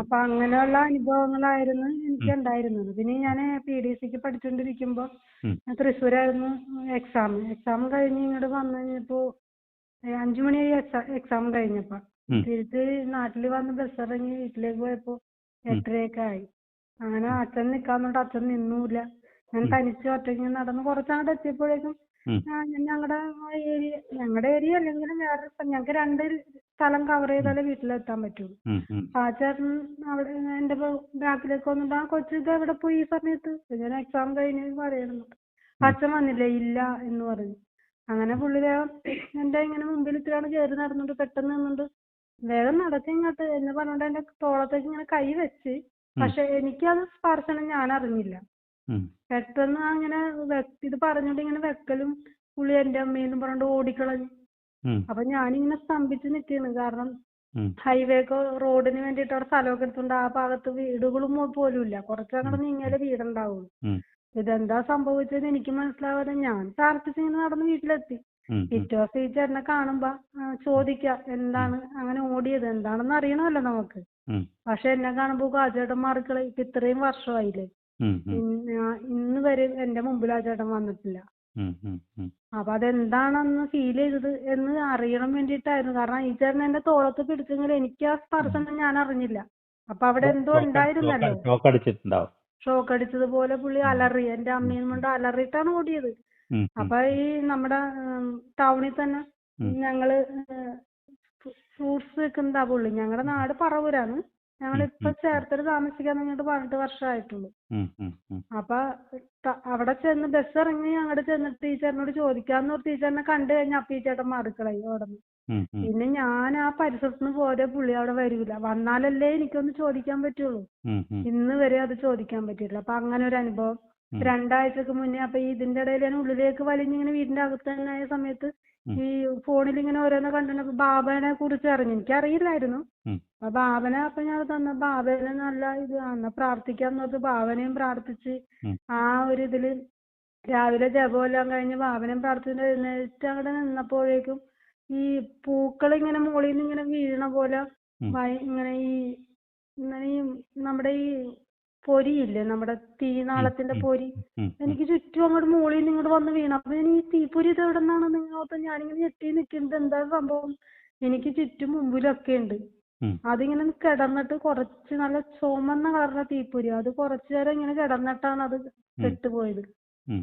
അപ്പൊ അങ്ങനെയുള്ള അനുഭവങ്ങളായിരുന്നു എനിക്ക് ഉണ്ടായിരുന്നത് പിന്നെ ഞാൻ പി ഡി സിക്ക് പഠിച്ചുകൊണ്ടിരിക്കുമ്പോൾ ഉം. തൃശ്ശൂരായിരുന്നു എക്സാം എക്സാം കഴിഞ്ഞ് ഇങ്ങോട്ട് വന്നു കഴിഞ്ഞപ്പോ അഞ്ചു മണിയായി എക്സാം കഴിഞ്ഞപ്പോ. തിരിച്ച് നാട്ടിൽ വന്ന് ബസ് ഇറങ്ങി വീട്ടിലേക്ക് പോയപ്പോ എട്ടരയൊക്കെ ആയി. അങ്ങനെ അച്ഛൻ നിക്കാൻ പറഞ്ഞിട്ട് അച്ഛൻ നിന്നൂല ഞാൻ തനിച്ച് ഒറ്റയ്ക്ക് നടന്ന് കുറച്ചങ്ങോട്ട് എത്തിയപ്പോഴേക്കും ഞങ്ങടെ ഞങ്ങളുടെ ഏരിയ ഞങ്ങടെ ഏരിയ അല്ലെങ്കിലും വേറെ ഞങ്ങക്ക് രണ്ട് സ്ഥലം കവർ ചെയ്താലേ വീട്ടിലെത്താൻ പറ്റുള്ളൂ. ആ ചേട്ടൻ അവിടെ എന്റെ ബാക്കിലേക്ക് വന്നിട്ട് ആ കൊച്ചു ഇത് എവിടെ പോയി ഈ സമയത്ത്? ഞാൻ എക്സാം കഴിഞ്ഞ് പറയുന്നു. അച്ഛൻ വന്നില്ലേ? ഇല്ല എന്ന് പറഞ്ഞു. അങ്ങനെ പുള്ളി വേഗം എന്റെ ഇങ്ങനെ മുമ്പിൽ ഇത്തിരിയാണ് കയറി നടന്നിട്ട് പെട്ടെന്ന് നിന്നിട്ട് വേഗം നടക്ക് ഇങ്ങോട്ട് എന്ന് പറഞ്ഞോണ്ട് എന്റെ തോളത്തേക്ക് ഇങ്ങനെ കൈ വെച്ച് പക്ഷെ അത് സ്പർശനം ഞാൻ അറിഞ്ഞില്ല. പെട്ടെന്ന് അങ്ങനെ ഇത് പറഞ്ഞോണ്ട് ഇങ്ങനെ വെക്കലും പുള്ളി എന്റെ അമ്മയെന്നും പറഞ്ഞോണ്ട് ഓടിക്കളഞ്ഞു. അപ്പൊ ഞാനിങ്ങനെ സ്തംഭിച്ച് നിൽക്കുകയാണ് കാരണം ഹൈവേക്കോ റോഡിന് വേണ്ടിട്ട് അവിടെ സ്ഥലമൊക്കെ എടുത്തുകൊണ്ട് ആ ഭാഗത്ത് വീടുകളും പോലും ഇല്ല കുറച്ചങ്ങോട്ട് നീങ്ങിയാലേ വീടുണ്ടാവുള്ളൂ. എന്താ ഇതെന്താ സംഭവിച്ചത് എനിക്ക് മനസ്സിലാവാതെ ഞാൻ പ്രാർത്ഥിച്ച് ഇങ്ങനെ നടന്ന് വീട്ടിലെത്തി. പിറ്റേ ദിവസം ഈ ചേട്ടനെ കാണുമ്പോ ചോദിക്കാം എന്താണ് അങ്ങനെ ഓടിയത്? എന്താണെന്ന് അറിയണമല്ലോ നമുക്ക്. പക്ഷെ എന്നെ കാണുമ്പോ ആ ചേട്ടൻ ഇപ്പൊ ഇത്രയും വർഷമായില്ലേ. ഇന്ന് വരെ എന്റെ മുമ്പിൽ ആ ചേട്ടൻ വന്നിട്ടില്ല. അപ്പൊ അതെന്താണെന്ന് ഫീൽ ചെയ്തത് എന്ന് അറിയണം വേണ്ടിയിട്ടായിരുന്നു. കാരണം ഈ ചേട്ടൻ എന്റെ തോളത്ത് പിടിച്ചെങ്കിൽ എനിക്ക് ആ സ്പർശനം ഞാൻ അറിഞ്ഞില്ല. അപ്പൊ അവിടെ എന്തോ ഉണ്ടായിരുന്നല്ലോ. ഷോക്ക് അടിച്ചത് പോലെ ഷോക്ക് അടിച്ചതുപോലെ പുള്ളി അലറി എന്റെ അമ്മയും കൊണ്ട് അലറിയിട്ടാണ് ഓടിയത്. അപ്പൊ ഈ നമ്മുടെ ടൗണിൽ തന്നെ. ഞങ്ങൾ ഫ്രൂട്ട്സ് വെക്കുന്നതാ പുള്ളി. ഞങ്ങളുടെ നാട് പറവൂരാണ്. ഞങ്ങൾ ചേർത്തൽ താമസിക്കാൻ തുടങ്ങിയിട്ട് പന്ത്രണ്ട് വർഷമായിട്ടുള്ളൂ. അപ്പൊ അവിടെ ചെന്ന് ബസ് ഇറങ്ങി അങ്ങോട്ട് ചെന്നിട്ട് ടീച്ചറിനോട് ചോദിക്കാന്ന് പറഞ്ഞ് ടീച്ചറിനെ കണ്ടു കഴിഞ്ഞാൽ അപ്പൊ ഈ ചേട്ടൻ മാറിക്കളയും അവിടെ നിന്ന് ഉം, ഉം. പിന്നെ ഞാൻ ആ പരിസരത്തുനിന്ന് പോരെ പുള്ളി അവിടെ വരൂല വന്നാലല്ലേ എനിക്കൊന്ന് ചോദിക്കാൻ പറ്റുള്ളൂ. ഇന്ന് വരെ അത് ചോദിക്കാൻ പറ്റിയിട്ടില്ല അപ്പൊ അങ്ങനെ ഒരു അനുഭവം. രണ്ടാഴ്ചക്ക് മുന്നേ അപ്പൊ ഈ ഇതിന്റെ ഇടയിൽ ഞാൻ ഉള്ളിലേക്ക് വലിഞ്ഞിങ്ങനെ വീടിന്റെ അകത്ത് തന്നെ ആയ സമയത്ത് ഈ ഫോണിൽ ഇങ്ങനെ ഓരോന്ന് കണ്ടിട്ട് ബാബനെ കുറിച്ച് അറിഞ്ഞു. എനിക്ക് അറിയില്ലായിരുന്നു അപ്പൊ ബാബനെ അപ്പൊ ഞാൻ തന്ന. ബാബനെ നല്ല ഇത് അന്ന് പ്രാർത്ഥിക്കാന്ന് പറഞ്ഞ് ബാബനെയും പ്രാർത്ഥിച്ച് ആ ഒരു ഇതിൽ രാവിലെ ജപമെല്ലാം കഴിഞ്ഞ് ബാബനെയും പ്രാർത്ഥിച്ചിട്ട് എഴുന്നേറ്റ് അവിടെ നിന്നപ്പോഴേക്കും ഈ പൂക്കൾ ഇങ്ങനെ മുകളിൽ നിന്ന് ഇങ്ങനെ വീഴണ പോലെ. ഇങ്ങനെ ഈ ഇങ്ങനെ ഈ നമ്മുടെ ഈ പൊരിയില്ലേ? നമ്മുടെ തീനാളത്തിന്റെ നാളത്തിന്റെ പൊരി. എനിക്ക് ചുറ്റും അങ്ങോട്ട് മുകളിൽ നിന്ന് ഇങ്ങോട്ട് വന്ന് വീണു. അപ്പൊ ഞാൻ ഈ തീപ്പൊരി ഇത് എവിടെ നിന്നാണ് നിങ്ങളൊപ്പം ഞാനിങ്ങനെ ഞെട്ടി നിൽക്കുന്നത് എന്താ സംഭവം? എനിക്ക് ചുറ്റും മുമ്പിലൊക്കെ ഉണ്ട്. അതിങ്ങനെ കിടന്നിട്ട് കുറച്ച് നല്ല ചുമന്ന കളറിലെ തീപ്പൊരി. അത് കുറച്ചു നേരം ഇങ്ങനെ കിടന്നിട്ടാണ് അത് കെട്ടുപോയത് പോയത്.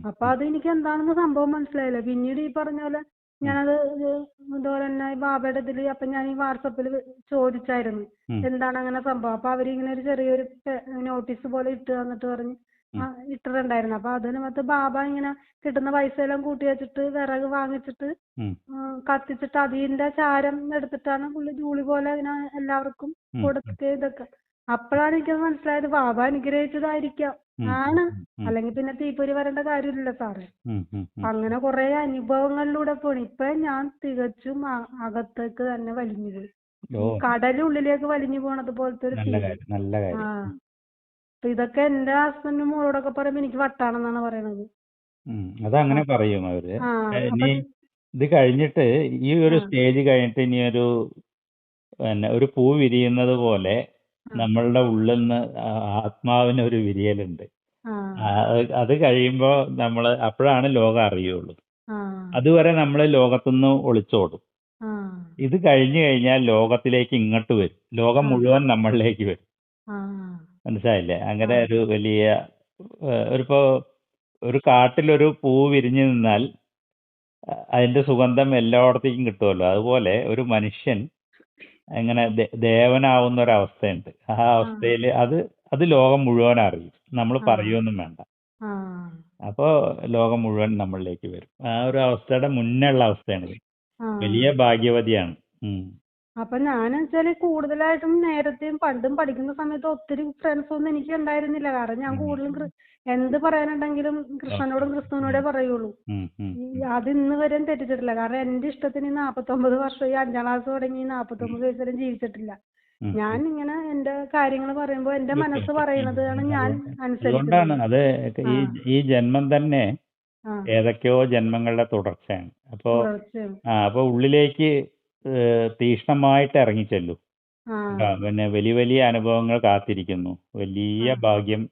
അപ്പൊ അത് എനിക്ക് എന്താണെന്ന് സംഭവം മനസ്സിലായില്ല. പിന്നീട് ഈ പറഞ്ഞ പോലെ ഞാനത് ഇത് ഇതുപോലെ തന്നെ ബാബയുടെ ഇതിൽ അപ്പൊ ഞാൻ ഈ വാട്സപ്പിൽ ചോദിച്ചായിരുന്നു. എന്താണ് അങ്ങനെ സംഭവം? അപ്പൊ അവരിങ്ങനെ ഒരു ചെറിയൊരു നോട്ടീസ് പോലെ ഇട്ട് തന്നിട്ട് പറഞ്ഞു ഇട്ടിട്ടുണ്ടായിരുന്നു. അപ്പൊ അതിനകത്ത് ബാബ ഇങ്ങനെ കിട്ടുന്ന പൈസ എല്ലാം കൂട്ടി വെച്ചിട്ട് വിറക് വാങ്ങിച്ചിട്ട് കത്തിച്ചിട്ട് അതിന്റെ ചാരം എടുത്തിട്ടാണ് പുള്ളി ജൂളി പോലെ അതിനെ എല്ലാവർക്കും കൊടുത്തിട്ട് കൊടുക്കുക ഇതൊക്കെ. അപ്പോഴാണ് എനിക്കത് മനസ്സിലായത്. ബാബ അനുഗ്രഹിച്ചതായിരിക്കാം. ആണ്. അല്ലെങ്കിൽ പിന്നെ തീപ്പൊരി വരേണ്ട കാര്യമില്ലല്ലോ സാറേ. അങ്ങനെ കുറെ അനുഭവങ്ങളിലൂടെ പോണ് ഇപ്പൊ ഞാൻ തികച്ചും അകത്തേക്ക് തന്നെ വലിഞ്ഞു പോയി ഓ കടലുള്ളിലേക്ക് വലിഞ്ഞു പോണത് പോലത്തെ ഒരു ആ കാര്യം അപ്പൊ ഇതൊക്കെ എന്റെ ഹസ്ബൻഡും മോളോടൊക്കെ പറയുമ്പോ എനിക്ക് വട്ടാണെന്നാണ് പറയണത്. അതങ്ങനെ പറയും അവർ ഇത് കഴിഞ്ഞിട്ട് ഈ ഒരു. സ്റ്റേജ് കഴിഞ്ഞിട്ട് ഇനി ഒരു പിന്നെ ഒരു പൂ വിരിയുന്നത് പോലെ. നമ്മളുടെ ഉള്ളിൽ നിന്ന് ആത്മാവിന് ഒരു വിരിയലുണ്ട് അത് കഴിയുമ്പോൾ നമ്മൾ അപ്പോഴാണ് ലോകം അറിയുള്ളൂ. അതുവരെ നമ്മൾ ലോകത്തുനിന്ന് ഒളിച്ചോടും. ഇത് കഴിഞ്ഞു കഴിഞ്ഞാൽ ലോകത്തിലേക്ക് ഇങ്ങോട്ട് വരും. ലോകം മുഴുവൻ നമ്മളിലേക്ക് വരും. മനസ്സിലായില്ലേ? അങ്ങനെ ഒരു വലിയ ഒരിപ്പോ ഒരു കാട്ടിലൊരു പൂ വിരിഞ്ഞു നിന്നാൽ അതിന്റെ സുഗന്ധം എല്ലായിടത്തേക്കും കിട്ടുമല്ലോ. അതുപോലെ ഒരു മനുഷ്യൻ ഇങ്ങനെ ദേവനാവുന്ന ഒരു ഒരവസ്ഥയുണ്ട് ആ. അവസ്ഥയിൽ അത് അത് ലോകം മുഴുവൻ അറിയും നമ്മൾ. പറയുമൊന്നും വേണ്ട. അപ്പോൾ ലോകം മുഴുവൻ നമ്മളിലേക്ക് വരും. ആ ഒരു അവസ്ഥയുടെ മുന്നേ ഉള്ള അവസ്ഥയാണിത് വലിയ ഭാഗ്യവതിയാണ്. ഉം. അപ്പൊ ഞാൻ വെച്ചാൽ കൂടുതലായിട്ടും നേരത്തെയും പണ്ടും പഠിക്കുന്ന സമയത്ത് ഒത്തിരി ഫ്രണ്ട്സ് ഒന്നും എനിക്ക് ഉണ്ടായിരുന്നില്ല. കാരണം ഞാൻ. കൂടുതലും കൃ- എന്ത് പറയാനുണ്ടെങ്കിലും കൃഷ്ണനോടും ക്രിസ്തുവിനോടേ പറയുള്ളൂ. അത് ഇന്ന് വരെയും തെറ്റിച്ചിട്ടില്ല. കാരണം എന്റെ ഇഷ്ടത്തിന് നാപ്പത്തൊമ്പത് വർഷം ഈ അഞ്ചാം ക്ലാസ് തുടങ്ങി നാപ്പത്തൊമ്പത് വയസ്സ് വരെ ജീവിച്ചിട്ടില്ല. ഞാൻ ഇങ്ങനെ എന്റെ കാര്യങ്ങൾ പറയുമ്പോൾ എന്റെ മനസ്സ് പറയുന്നതാണ് ഞാൻ അതുകൊണ്ടാണ് അത് ഈ ഈ ജന്മം തന്നെ ഏതൊക്കെയോ ജന്മങ്ങളുടെ തുടർച്ചയാണ്. അപ്പോ ആ അപ്പൊ ഉള്ളിലേക്ക് ഏഹ് തീക്ഷ്ണമായിട്ട് ഇറങ്ങിച്ചെല്ലു ആ ആ. ആ, പിന്നെ വലിയ വലിയ അനുഭവങ്ങൾ കാത്തിരിക്കുന്നു. വലിയ. ഭാഗ്യം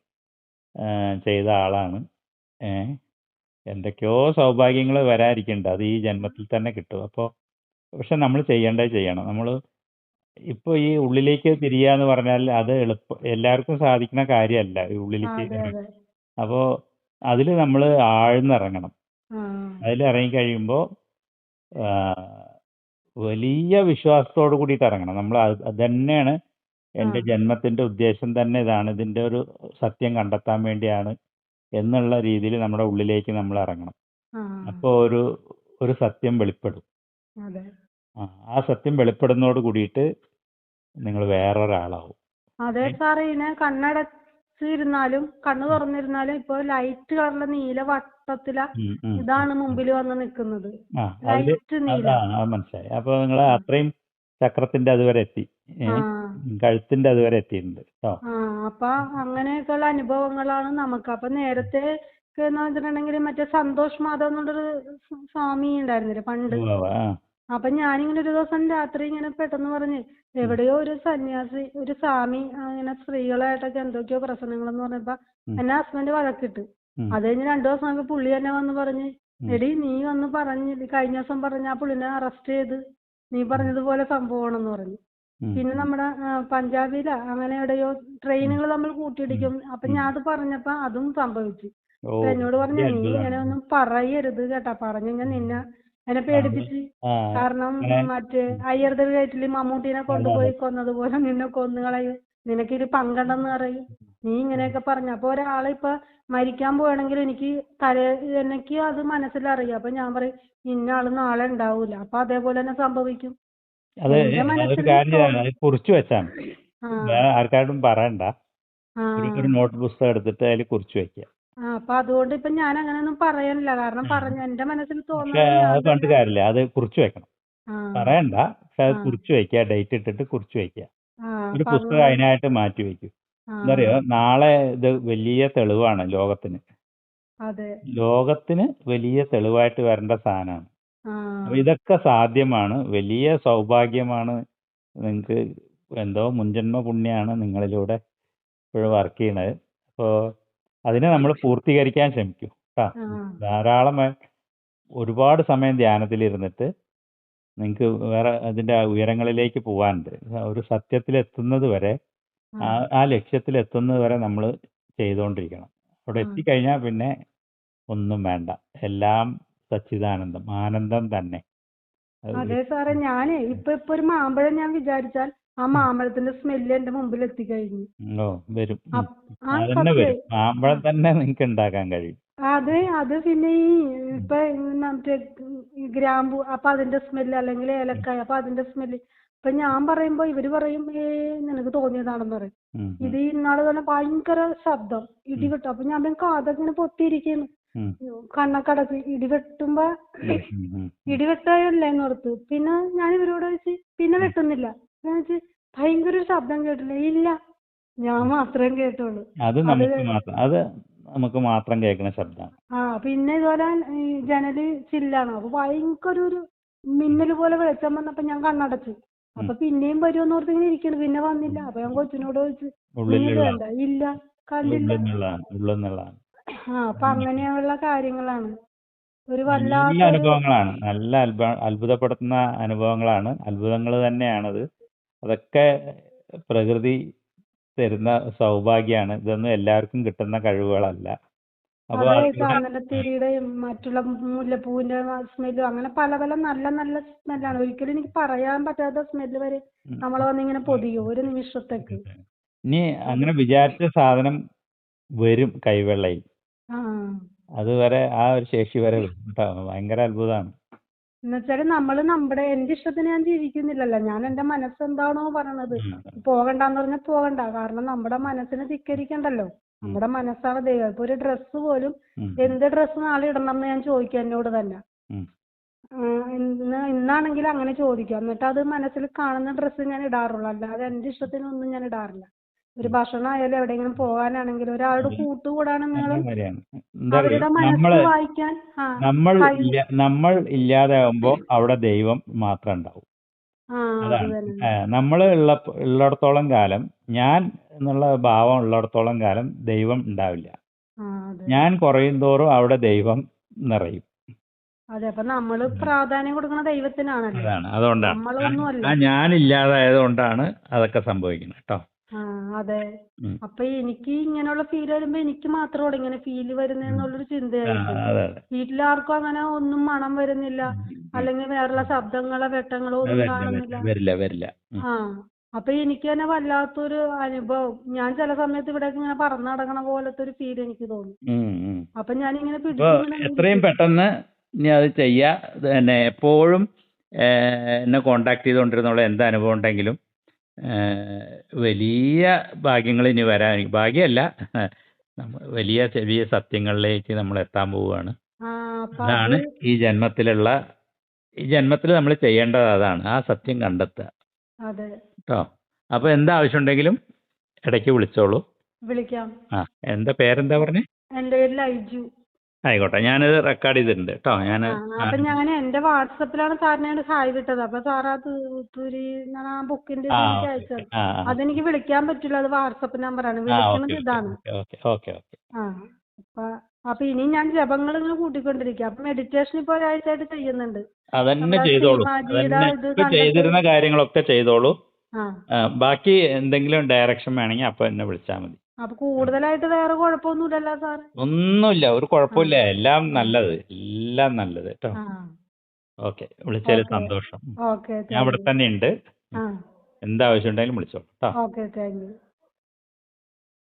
ചെയ്ത ആളാണ്. ഏ എന്തൊക്കെയോ സൗഭാഗ്യങ്ങൾ വരാതിരിക്കണ്ട. അത് ഈ ജന്മത്തിൽ തന്നെ കിട്ടും. അപ്പോൾ പക്ഷെ നമ്മൾ ചെയ്യേണ്ടത് ചെയ്യണം. നമ്മൾ ഇപ്പോൾ ഈ ഉള്ളിലേക്ക് തിരിയുക എന്ന് പറഞ്ഞാൽ അത് എളുപ്പം എല്ലാവർക്കും സാധിക്കുന്ന കാര്യമല്ല. ഈ ഉള്ളിലേക്ക് അതെ അതെ. അപ്പോൾ അതിൽ നമ്മൾ ആഴ്ന്നിറങ്ങണം. അതിൽ ഇറങ്ങി കഴിയുമ്പോൾ വലിയ വിശ്വാസത്തോട് കൂടിയിട്ട് ഇറങ്ങണം. നമ്മൾ തന്നെയാണ് എന്റെ ജന്മത്തിന്റെ ജന്മത്തിന്റെ ഉദ്ദേശം തന്നെ ഇതാണ്. ഇതിന്റെ ഒരു സത്യം കണ്ടെത്താൻ വേണ്ടിയാണ് എന്നുള്ള രീതിയിൽ നമ്മുടെ ഉള്ളിലേക്ക് നമ്മൾ ഇറങ്ങണം. അപ്പോൾ ഒരു ഒരു സത്യം വെളിപ്പെടും. ആ സത്യം വെളിപ്പെടുന്നതോട് കൂടിയിട്ട് നിങ്ങൾ വേറൊരാളാവും. അതെ സാറേ ഇതിനെ കണ്ണടച്ചിരുന്നാലും കണ്ണു തുറന്നിരുന്നാലും ഇപ്പൊ ലൈറ്റ് കളറിലെ നീല ഉം. ഇതാണ് മുമ്പിൽ വന്ന് നിൽക്കുന്നത് മനസ്സിലായി. അപ്പൊ നിങ്ങൾ അത്രയും ചക്രത്തിന്റെ അതുവരെ എത്തി. കഴുത്തിന്റെ അതുവരെ എത്തിയിട്ടുണ്ട് അപ്പൊ അങ്ങനെയൊക്കെയുള്ള അനുഭവങ്ങളാണ് നമുക്ക്. അപ്പൊ നേരത്തെ എന്ന് വെച്ചിട്ടുണ്ടെങ്കിൽ മറ്റേ സന്തോഷ് മാധവ് എന്നുള്ളൊരു സ്വാമി ഉണ്ടായിരുന്നില്ലേ പണ്ട്. അപ്പൊ ഞാനിങ്ങനെ ഒരു ദിവസം രാത്രി ഇങ്ങനെ പെട്ടെന്ന് പറഞ്ഞ് എവിടെയോ ഒരു സന്യാസി ഒരു സ്വാമി അങ്ങനെ സ്ത്രീകളായിട്ടൊക്കെ എന്തൊക്കെയോ പ്രശ്നങ്ങളെന്ന് പറഞ്ഞപ്പോ ഉം. എന്നെ ഹസ്ബൻഡ് വഴക്കിട്ട്. അത് കഴിഞ്ഞ് രണ്ടു ദിവസം ആകുമ്പോ പുള്ളി തന്നെ വന്ന് പറഞ്ഞ്. എടി നീ വന്ന് പറഞ്ഞ് കഴിഞ്ഞ ദിവസം പറഞ്ഞ ആ പുള്ളിനെ അറസ്റ്റ് ചെയ്ത് നീ പറഞ്ഞതുപോലെ സംഭവമാണെന്ന് പറഞ്ഞു. പിന്നെ നമ്മുടെ ആ, പഞ്ചാബിലാ അങ്ങനെ എവിടെയോ ട്രെയിനുകൾ തമ്മിൽ കൂട്ടിയിടിക്കും. അപ്പൊ ഞാൻ അത് പറഞ്ഞപ്പോ അതും സംഭവിച്ചു. അപ്പൊ എന്നോട് പറഞ്ഞു നീ അത്ഭുതമാണ്. ഇങ്ങനെ ഒന്നും പറയരുത് കേട്ടാ പറഞ്ഞു ഞാൻ നിന്നെ എന്നെ പേടിപ്പിച്ച് കാരണം മറ്റേ അയ്യർദ ഗേറ്റിൽ മമ്മൂട്ടിനെ കൊണ്ടുപോയി കൊന്നതുപോലെ നിന്നെ കൊന്നു കളയും നിനക്ക് ഇത് പങ്കണ്ടെന്ന് പറയും. നീ ഇങ്ങനെയൊക്കെ പറഞ്ഞു. അപ്പൊ ഒരാളെ ഇപ്പൊ മരിക്കാൻ പോവാണെങ്കിൽ എനിക്ക് തലേ എനിക്ക് അത് മനസ്സിലറിയാം അപ്പൊ ഞാൻ പറയും ഇന്ന ആൾ നാളെ ഉണ്ടാവൂല. അപ്പൊ അതേപോലെ തന്നെ സംഭവിക്കും. അത് എന്റെ അതൊരു മനസ്സിൽ കാര്യം ചെയ്താൽ അത് കുറിച്ച് വെച്ചാണ് ആ. വേറെ ആർക്കാരോടും പറയണ്ട. ആ. ഒരു ഒരു നോട്ട് പുസ്തകം എടുത്തിട്ട് അതിൽ കുറിച്ച് വെക്കുക. ആ അപ്പൊ അതുകൊണ്ട് ഇപ്പൊ ഞാൻ അങ്ങനെ ഒന്നും പറയാനില്ല കാരണം പറഞ്ഞ എന്റെ മനസ്സിൽ പക്ഷെ തോന്നുന്നത് അത് പറഞ്ഞിട്ട് തന്നെ- കാര്യമില്ല. അത് കുറിച്ച് വെക്കണം. ആ. പറയണ്ട. പക്ഷെ അത് ആ. കുറിച്ച് വെക്കുക. ഡേറ്റ് ഇട്ടിട്ട് കുറിച്ച് വെക്കുക. ആ ഒരു അപ്പൊ പുസ്തകം അതിനായിട്ട് മാറ്റി വെക്കും. ആ, എന്താ നാളെ ഇത് വലിയ തെളിവാണ് ലോകത്തിന്. അതെ. ലോകത്തിന് വലിയ തെളിവായിട്ട് വരേണ്ട സാധനമാണ് ആ. അപ്പൊ ഇതൊക്കെ സാധ്യമാണ്. വലിയ സൗഭാഗ്യമാണ് നിങ്ങൾക്ക് എന്തോ മുൻജന്മ പുണ്യാണ് നിങ്ങളിലൂടെ ഇപ്പോഴും വർക്ക് ചെയ്യണത്. അപ്പോൾ അതിനെ നമ്മൾ പൂർത്തീകരിക്കാൻ ശ്രമിക്കും കേട്ടോ ആ. ധാരാളം ഒരുപാട് സമയം ധ്യാനത്തിൽ ഇരുന്നിട്ട് നിങ്ങൾക്ക് വേറെ അതിന്റെ ഉയരങ്ങളിലേക്ക് പോകാനുണ്ട് ഒരു സത്യത്തിലെത്തുന്നത് വരെ ആ ആ ലക്ഷ്യത്തിലെത്തുന്നത് വരെ നമ്മൾ ചെയ്തുകൊണ്ടിരിക്കണം അവിടെ ആ. എത്തിക്കഴിഞ്ഞാൽ പിന്നെ ഒന്നും വേണ്ട. എല്ലാം സച്ചിദാനന്ദം ആനന്ദം തന്നെ. അത് അതെ സാറേ ഞാനേ ഇപ്പൊ ഇപ്പൊ ഒരു മാമ്പഴം ഞാൻ വിചാരിച്ചാൽ ആ മാമ്പഴത്തിന്റെ സ്മെല്ല് എന്റെ മുമ്പിൽ എത്തിക്കഴിഞ്ഞു ഓ വരും. ഉം. അപ്പ് ആ അതന്നെ സത്യം വരും. മാമ്പഴം തന്നെ നിങ്ങക്ക് ഉണ്ടാക്കാൻ കഴിയും. അത് അത് പിന്നെ ഈ ഇപ്പൊ മറ്റേ ഗ്രാമ്പു അപ്പൊ അതിന്റെ സ്മെല്ല് അല്ലെങ്കിൽ ഏലക്കായ അപ്പൊ അതിന്റെ സ്മെല്ല് ഇപ്പൊ ഞാൻ പറയുമ്പോ ഇവർ പറയും ഏ നിനക്ക് തോന്നിയതാണെന്ന് പറയും. ഇത് ഇന്നാൾ തന്നെ ഭയങ്കര ശബ്ദം ഇടി വെട്ടും. അപ്പൊ ഞാൻ കാതൊക്കെ പൊത്തിയിരിക്കുന്നു കണ്ണൊക്കെ അടച്ച് ഇടി വെട്ടുമ്പോ. ഇടി വെട്ടായല്ലേന്ന് ഓർത്ത് പിന്നെ ഞാൻ ഇവരോട് വെച്ച് പിന്നെ വെട്ടുന്നില്ല. ഞാൻ ചോദിച്ച് ഭയങ്കര ഒരു ശബ്ദം കേട്ടില്ല? ഇല്ല. ഞാൻ മാത്രം കേട്ടുള്ളൂ അത് നമുക്ക് മാത്രം അത് നമുക്ക് മാത്രം കേൾക്കുന്ന ശബ്ദമാണ്. ആ പിന്നെ ഇതുപോലെ ജനൽ ചില്ലാണ്? അപ്പൊ ഭയങ്കര ഒരു മിന്നൽ പോലെ വെളിച്ചം വന്നപ്പോ ഞാൻ കണ്ണടച്ചു. അപ്പൊ പിന്നെയും വരുമെന്ന് ഓർത്ത് ഇങ്ങനെ ഇരിക്കണ് പിന്നെ വന്നില്ല. അപ്പൊ ഞാൻ കൊച്ചിനോട് ചോദിച്ചു "നിങ്ങൾക്ക് ഉള്ളിലുള്ള വേണ്ട. ഇല്ല. കണ്ടില്ല. ആ അപ്പൊ അങ്ങനെയുള്ള കാര്യങ്ങളാണ്. ഒരു വല്ലാത്ത അനുഭവങ്ങളാണ്. നല്ല അത്ഭ അത്ഭുതപ്പെടുത്തുന്ന അനുഭവങ്ങളാണ്. അത്ഭുതങ്ങൾ തന്നെയാണത്. അതൊക്കെ പ്രകൃതി തരുന്ന സൗഭാഗ്യമാണ്. ഇതൊന്നും എല്ലാവർക്കും കിട്ടുന്ന കഴിവുകളല്ല. ചന്ദനത്തിരിയുടെയും മറ്റുള്ള മുല്ലപ്പൂവിന്റെ സ്മെല്ലും അങ്ങനെ പല പല നല്ല നല്ല സ്മെല്ലാണ്. ഒരിക്കലും എനിക്ക് പറയാൻ പറ്റാത്ത സ്മെല്ല് വരെ നമ്മളെ വന്നിങ്ങനെ പൊതിയും ഒരു നിമിഷത്തേക്ക്. ഇനി അങ്ങനെ വിചാരിച്ച സാധനം വരും കൈവെള്ളയിൽ. അതുവരെ ആ ഒരു ശേഷി വരെ ഭയങ്കര അത്ഭുതമാണ്. എന്നുവെച്ചാൽ നമ്മൾ നമ്മുടെ എന്റെ ഇഷ്ടത്തിന് ഞാൻ ജീവിക്കുന്നില്ലല്ലോ. ഞാൻ എന്റെ മനസ്സെന്താണോ പറയണത്. പോകണ്ടെന്ന് പറഞ്ഞാൽ പോകണ്ട. കാരണം നമ്മുടെ മനസ്സിനെ ധിക്കരിക്കണ്ടല്ലോ. നമ്മുടെ മനസ്സാണ് ദൈവം. ഇപ്പൊ ഒരു ഡ്രസ്സ് പോലും എന്ത് ഡ്രസ്സ് നാളെ ഇടണം എന്ന് ഞാൻ ചോദിക്കും എന്നോട് തന്നെ. ഇന്ന് ഇന്നാണെങ്കിൽ അങ്ങനെ ചോദിക്കും. എന്നിട്ട് അത് മനസ്സിൽ കാണുന്ന ഡ്രസ്സ് ഞാൻ ഇടാറുള്ളൂ. അല്ലാതെ എന്റെ ഇഷ്ടത്തിനൊന്നും ഞാൻ ഇടാറില്ല. ഒരു ഭക്ഷണം ആയാലും എവിടെയെങ്കിലും പോകാനാണെങ്കിലും ഒരാളുടെ ആ നമ്മൾ കഴിയും. ഇല്ല നമ്മൾ ഇല്ലാതാവുമ്പോൾ അവിടെ ദൈവം മാത്രം ഉണ്ടാവും. അതാണ്. നമ്മൾ നമ്മൾ ഉള്ള ഉള്ളിടത്തോളം കാലം ഞാൻ എന്നുള്ള ഭാവം ഉള്ളിടത്തോളം കാലം ദൈവം ഉണ്ടാവില്ല. ഞാൻ കുറയും തോറും അവിടെ ദൈവം നിറയും. അതെ അപ്പൊ നമ്മൾ പ്രാധാന്യം കൊടുക്കുന്ന ദൈവത്തിനാണ് അതാണ് അതുകൊണ്ടാണ്. ആ ഞാൻ ഇല്ലാതായത് കൊണ്ടാണ് അതൊക്കെ സംഭവിക്കുന്നത് കേട്ടോ. ആ അതെ. അപ്പൊ എനിക്ക് ഇങ്ങനെയുള്ള ഫീൽ വരുമ്പോ എനിക്ക് മാത്രം ഇങ്ങനെ ഫീൽ വരുന്നെന്നുള്ളൊരു ചിന്തയായിരിക്കും. അതെ വീട്ടിലാർക്കും അങ്ങനെ ഒന്നും മണം വരുന്നില്ല. അല്ലെങ്കിൽ വേറെയുള്ള ശബ്ദങ്ങളോ വെട്ടങ്ങളോ ഒന്നും കാണുന്നില്ല. ആ അപ്പൊ എനിക്ക് തന്നെ വല്ലാത്തൊരു അനുഭവം. ഞാൻ ചില സമയത്ത് ഇവിടെ ഇങ്ങനെ പറന്ന് നടക്കണ പോലത്തെ ഒരു ഫീൽ എനിക്ക് തോന്നും. അപ്പൊ ഞാൻ ഇങ്ങനെ എത്രയും പെട്ടെന്ന് നീ അത് ചെയ്യാ. എപ്പോഴും എന്നെ കോണ്ടാക്ട് ചെയ്തുകൊണ്ടിരുന്നുള്ള എന്ത് അനുഭവം ഉണ്ടെങ്കിലും വലിയ ഭാഗ്യങ്ങൾ ഇനി വരാൻ ഭാഗ്യമല്ല വലിയ ചെറിയ സത്യങ്ങളിലേക്ക് നമ്മൾ എത്താൻ പോവുകയാണ്. അതാണ് ഈ ജന്മത്തിലുള്ള ഈ ജന്മത്തിൽ നമ്മൾ ചെയ്യേണ്ടത് അതാണ് ആ സത്യം കണ്ടെത്തുക. കേട്ടോ അപ്പൊ എന്താവശ്യം ഉണ്ടെങ്കിലും ഇടയ്ക്ക് വിളിച്ചോളൂ. വിളിക്കാം. ആ എന്താ പേരെന്താ പറഞ്ഞേ? എന്റെ പേര് ലൈജു. ആയിക്കോട്ടെ. ഞാനത് റെക്കോർഡ് ചെയ്തിട്ടുണ്ട് കേട്ടോ ഞാൻ അപ്പൊ ഞാൻ എന്റെ വാട്സപ്പിലാണ് സാറിനെ ഹായ് വിട്ടത് അപ്പൊ സാർ ആ തൂരി ഞാൻ ആ ബുക്കിന്റെ അയച്ചത്. അതെനിക്ക് വിളിക്കാൻ പറ്റില്ല. അത് വാട്സപ്പ് നമ്പറാണ്. വിളിക്കുന്നത് ഇതാണ്. ആ അപ്പൊ അപ്പൊ ഇനി ഞാൻ ജപങ്ങൾ ഇങ്ങനെ കൂട്ടിക്കൊണ്ടിരിക്കുക അപ്പൊ മെഡിറ്റേഷൻ ഇപ്പൊ ഒരാഴ്ചയായിട്ട് ചെയ്യുന്നുണ്ട്. അതന്നെ ചെയ്തോളൂ. ചെയ്തിരുന്ന കാര്യങ്ങളൊക്കെ ചെയ്തോളൂ. ബാക്കി എന്തെങ്കിലും ഡയറക്ഷൻ വേണമെങ്കിൽ അപ്പൊ എന്നെ വിളിച്ചാൽ മതി. അപ്പൊ കൂടുതലായിട്ട് വേറെ കുഴപ്പമൊന്നുമില്ലല്ലോ സാർ ഒന്നുമില്ല ഒരു കുഴപ്പമില്ല. എല്ലാം നല്ലത്. എല്ലാം നല്ലത് കേട്ടോ. ഓക്കെ. വിളിച്ചതിൽ സന്തോഷം. ഞാൻ ഇവിടെ തന്നെ ഉണ്ട് എന്താവശ്യം ഉണ്ടെങ്കിലും വിളിച്ചോളൂ കേട്ടോ. Okay thank you.